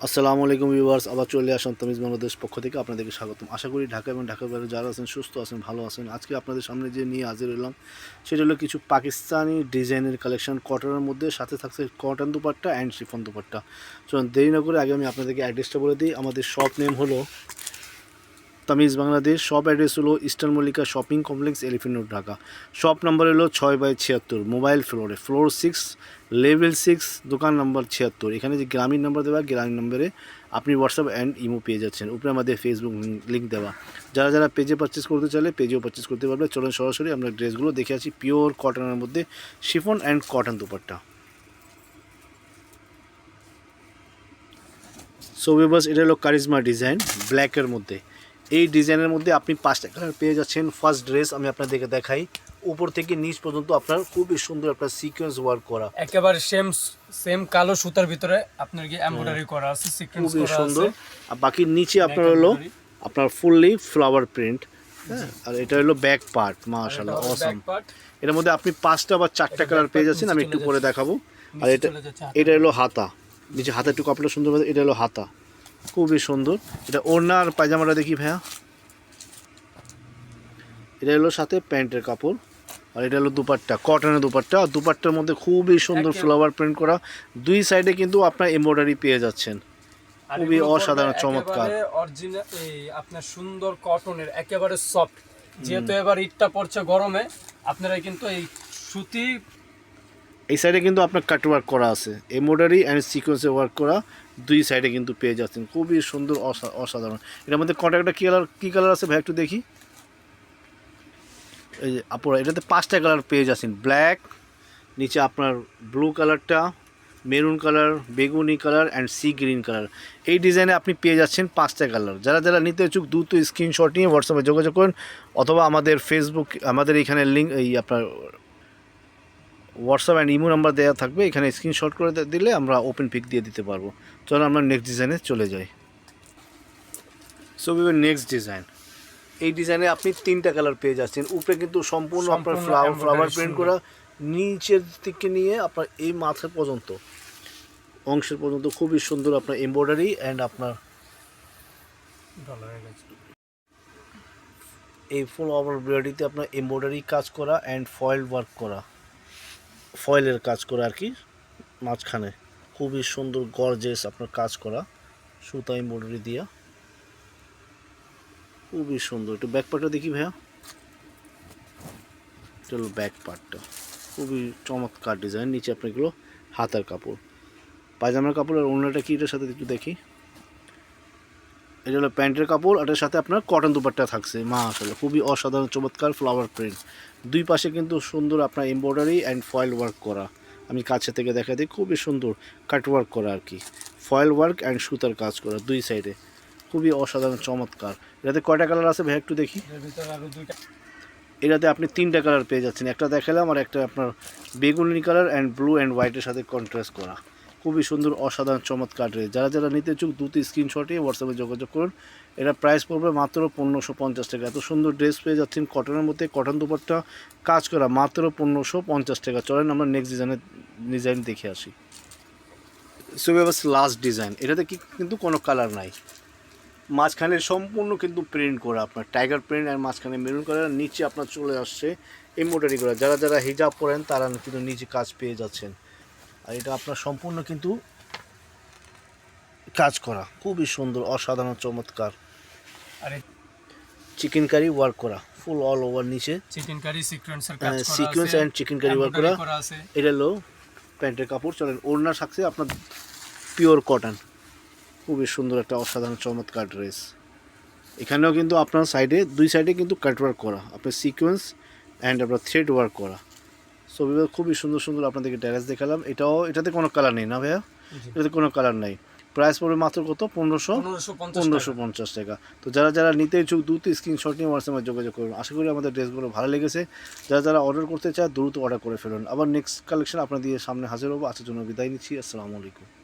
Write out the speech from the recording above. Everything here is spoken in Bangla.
আসসালামু আলাইকুম ভিউয়ার্স, আবার চলে আসলাম তামিজ বাংলাদেশ পক্ষ থেকে আপনাদেরকে স্বাগতম। আশা করি ঢাকা এবং ঢাকার বাইরে যারা আছেন, সুস্থ আছেন, ভালো আছেন। আজকে আপনাদের সামনে যে নিয়ে হাজির হলাম, সেটা হলো কিছু পাকিস্তানি ডিজাইনের কালেকশন। কটনের মধ্যে সাথে থাকছে cotton dupatta and chiffon dupatta. চলুন দেরি না করে আগে আমি আপনাদেরকে অ্যাড্রেসটা বলে দিই। আমাদের শপ নেম হলো তামিজ বাংলাদেশ শপ অ্যাড্রেস হলো eastern Mallika shopping complex elephant road Dhaka. Shop number হলো ছয় বাই ছিয়াত্তর মোবাইল ফ্লোরে ফ্লোর সিক্স লেভেল সিক্স দোকান নাম্বার ছিয়াত্তর। এখানে যে গ্রামীণ নাম্বার দেওয়া, গ্রামীণ নম্বরে আপনি হোয়াটসঅ্যাপ অ্যান্ড ইমো পেয়ে যাচ্ছেন। উপরে আমাদের ফেসবুক লিঙ্ক দেওয়া। যারা যারা পেজে পারচেস করতে চাইলে পেজেও পারচেস করতে পারবে। চলুন সরাসরি আমরা ড্রেসগুলো দেখে আছি পিওর কটনের মধ্যে chiffon and cotton dupatta. So বাস এটা হলো কারিজমা ডিজাইন ব্ল্যাকের মধ্যে। এই ডিজাইনের মধ্যে আপনি পাঁচটা কালার পেয়ে যাচ্ছেন। ফার্স্ট ড্রেস আমি আপনাদেরকে দেখাই। উপর থেকে নিচ পর্যন্ত আপনার খুবই সুন্দর আপনার সিকোয়েন্স ওয়ার্ক করা। একেবারে সেম সেম কালো সুতার ভিতরে আপনার কি এমব্রয়ডারি করা আছে সিকোয়েন্স করা সুন্দর। আর বাকি নিচে আপনার হলো আপনার ফুললি ফ্লাওয়ার প্রিন্ট হ্যাঁ আর এটা হলো ব্যাক পার্ট মাশাআল্লাহ অসম এর মধ্যে আপনি পাঁচটা বা চারটা কালার পেয়ে যাচ্ছেন আমি একটু পরে দেখাবো। আর এটা। এটা হলো হাতা। নিচে হাতে একটু কাপড়টা সুন্দর এটা হলো হাতা। খুবই সুন্দর। এটা ওড়না আর পায়জামাটা দেখি ভাইয়া। এটা হলো সাথে প্যান্টের কাপড় আর এটা হলো দুপাট্টা কটনের দুপাট্টা। আর দুপাট্টার মধ্যে খুবই সুন্দর ফ্লাওয়ার প্রিন্ট করা। দুই সাইডে কিন্তু আপনার এমব্রয়ডারি পেয়ে যাচ্ছেন। খুবই অসাধারণ চমৎকার। অরিজিনাল আপনার সুন্দর কটনের একেবারে সফট যেহেতু এবার ঈদটা পড়ছে গরমে আপনারা কিন্তু এই সুতি এই সাইডে কিন্তু আপনার কাটওয়ার্ক করা আছে। এমব্রয়ডারি অ্যান্ড সিকোয়েন্সে ওয়ার্ক করা। দুই সাইডে কিন্তু পেয়ে যাচ্ছেন। খুবই সুন্দর, অসা- অসাধারণ। এটার মধ্যে কন্ট্রাক্টটা কী কালার কী কালার আছে ভাই একটু দেখি? এই যে আপনারা এটাতে পাঁচটা কালার পেয়ে যাচ্ছেন। ব্ল্যাক নিচে আপনার ব্লু কালারটা মেরুন কালার বেগুনি colour and sea green colour এই ডিজাইনে আপনি পেয়ে যাচ্ছেন পাঁচটা কালার যারা যারা নিতে ইচ্ছুক, দ্রুত স্ক্রিনশট নিয়ে হোয়াটসঅ্যাপে যোগাযোগ করুন অথবা আমাদের ফেসবুক আমাদের এখানে লিঙ্ক এই আপনার হোয়াটসঅ্যাপ অ্যান্ড ইমো নাম্বার দেওয়া থাকবে এখানে স্ক্রিনশট করে দিলে আমরা ওপেন পিক দিয়ে দিতে পারব। চলো আমরা নেক্সট ডিজাইনে চলে যাই। সো নেক্সট ডিজাইন এই ডিজাইনে আপনি তিনটা কালার পেয়ে যাচ্ছেন। উপরে কিন্তু সম্পূর্ণ আপনার ফ্লাওয়ার ফ্লাওয়ার প্রিন্ট করা। নিচের থেকে নিয়ে আপনার এই মাথা পর্যন্ত অংশের পর্যন্ত খুবই সুন্দর আপনার এমব্রয়ডারি অ্যান্ড আপনার। এই ফুল ওভার বডিতে আপনার এমব্রয়ডারি কাজ করা অ্যান্ড ফয়েল ওয়ার্ক করা। ফয়েলের কাজ করা আর কি, মাঝখানে। খুবই সুন্দর গর্জেস আপনার কাজ করা সুতা এমব্রয়ডারি দিয়া। খুবই সুন্দর। একটু ব্যাক পার্টটা দেখি ভাইয়া। হলো ব্যাক পার্টটা খুবই চমৎকার ডিজাইন নিচে আপনার এগুলো হাতার কাপড়। পায়জামার কাপড় আর অন্যটা কি এটার সাথে একটু দেখি। এটা হলো প্যান্টের কাপড় এটার সাথে আপনার কটন দুপাট্টা থাকছে। মা আসলে খুবই অসাধারণ চমৎকার ফ্লাওয়ার প্রিন্ট দুই পাশে কিন্তু সুন্দর আপনার এমব্রয়ডারি অ্যান্ড ফয়েল ওয়ার্ক করা। আমি কাছে থেকে দেখা দিই খুবই সুন্দর কাট ওয়ার্ক করা আর কি। ফয়েল ওয়ার্ক অ্যান্ড সুতার কাজ করা দুই সাইডে খুবই অসাধারণ চমৎকার। এটাতে কয়টা কালার আছে ভাই একটু দেখি? এটাতে আপনি তিনটা কালার পেয়ে যাচ্ছেন। একটা দেখালাম আর একটা আপনার বেগুনি কালার অ্যান্ড ব্লু অ্যান্ড হোয়াইটের সাথে কন্ট্রাস্ট করা। খুবই সুন্দর, অসাধারণ, চমৎকার ড্রেস। যারা যারা নিতে চুক দুটি স্ক্রিনশটে হোয়াটসঅ্যাপে যোগাযোগ করুন। এটা প্রাইস পড়বে মাত্র পনেরোশো পঞ্চাশ টাকা। এত সুন্দর ড্রেস পেয়ে যাচ্ছেন কটনের মধ্যে, কটন দুপাট্টা, কাজ করা মাত্র পনেরোশো পঞ্চাশ টাকা। চলেন আমরা নেক্সট ডিজাইনের ডিজাইন দেখে আসি। সো বাস লাস্ট ডিজাইন এটাতে কি কিন্তু কোনো কালার নাই। মাঝখানে সম্পূর্ণ কিন্তু প্রিন্ট করা আপনার টাইগার প্রিন্ট আর মাঝখানে মেরুন কালার নিচে আপনার চলে আসছে এমব্রয়ডারি করা। যারা যারা হিজাব পরেন, তারা কিন্তু নিচে কাজ পেয়ে যাচ্ছেন। আর এটা আপনার সম্পূর্ণ কিন্তু কাজ করা। খুবই সুন্দর অসাধারণ চমৎকার। আর চিকেন কারি ওয়ার্ক করা ফুল অল ওভার নিচে। চিকেন কারি সিকোয়েন্সের কাজ করা sequence and chikankari work করা। আছে। এটা হলো প্যান্টের কাপড় চলেন ওড়না থাকছে আপনার পিওর কটন খুবই সুন্দর একটা অসাধারণ চমৎকার ড্রেস এখানেও কিন্তু আপনার সাইডে দুই সাইডে কিন্তু কাট ওয়ার্ক করা। আপনার সিকোয়েন্স অ্যান্ড আপনার থ্রেড ওয়ার্ক করা। সো খুবই সুন্দর সুন্দর আপনাদেরকে ড্যারেজ দেখালাম। এটাও এটাতে কোনো কালার নেই না ভাইয়া? এটাতে কোনো কালার নেই। প্রাইস পড়বে মাত্র কত? পনেরোশো? পনেরোশো পঞ্চাশ টাকা। তো যারা যারা নিতে ইচ্ছুক দ্রুত স্ক্রিনশট নিয়ে আমার হোয়াটসঅ্যাপে যোগাযোগ করুন। আশা করি আমাদের ড্রেসগুলো ভালো লেগেছে। যারা যারা অর্ডার করতে চায় দ্রুত অর্ডার করে ফেলুন। আবার নেক্সট কালেকশন আপনাদের সামনে হাজির হব। আসার জন্য বিদায় নিচ্ছি। আসসালামু আলাইকুম।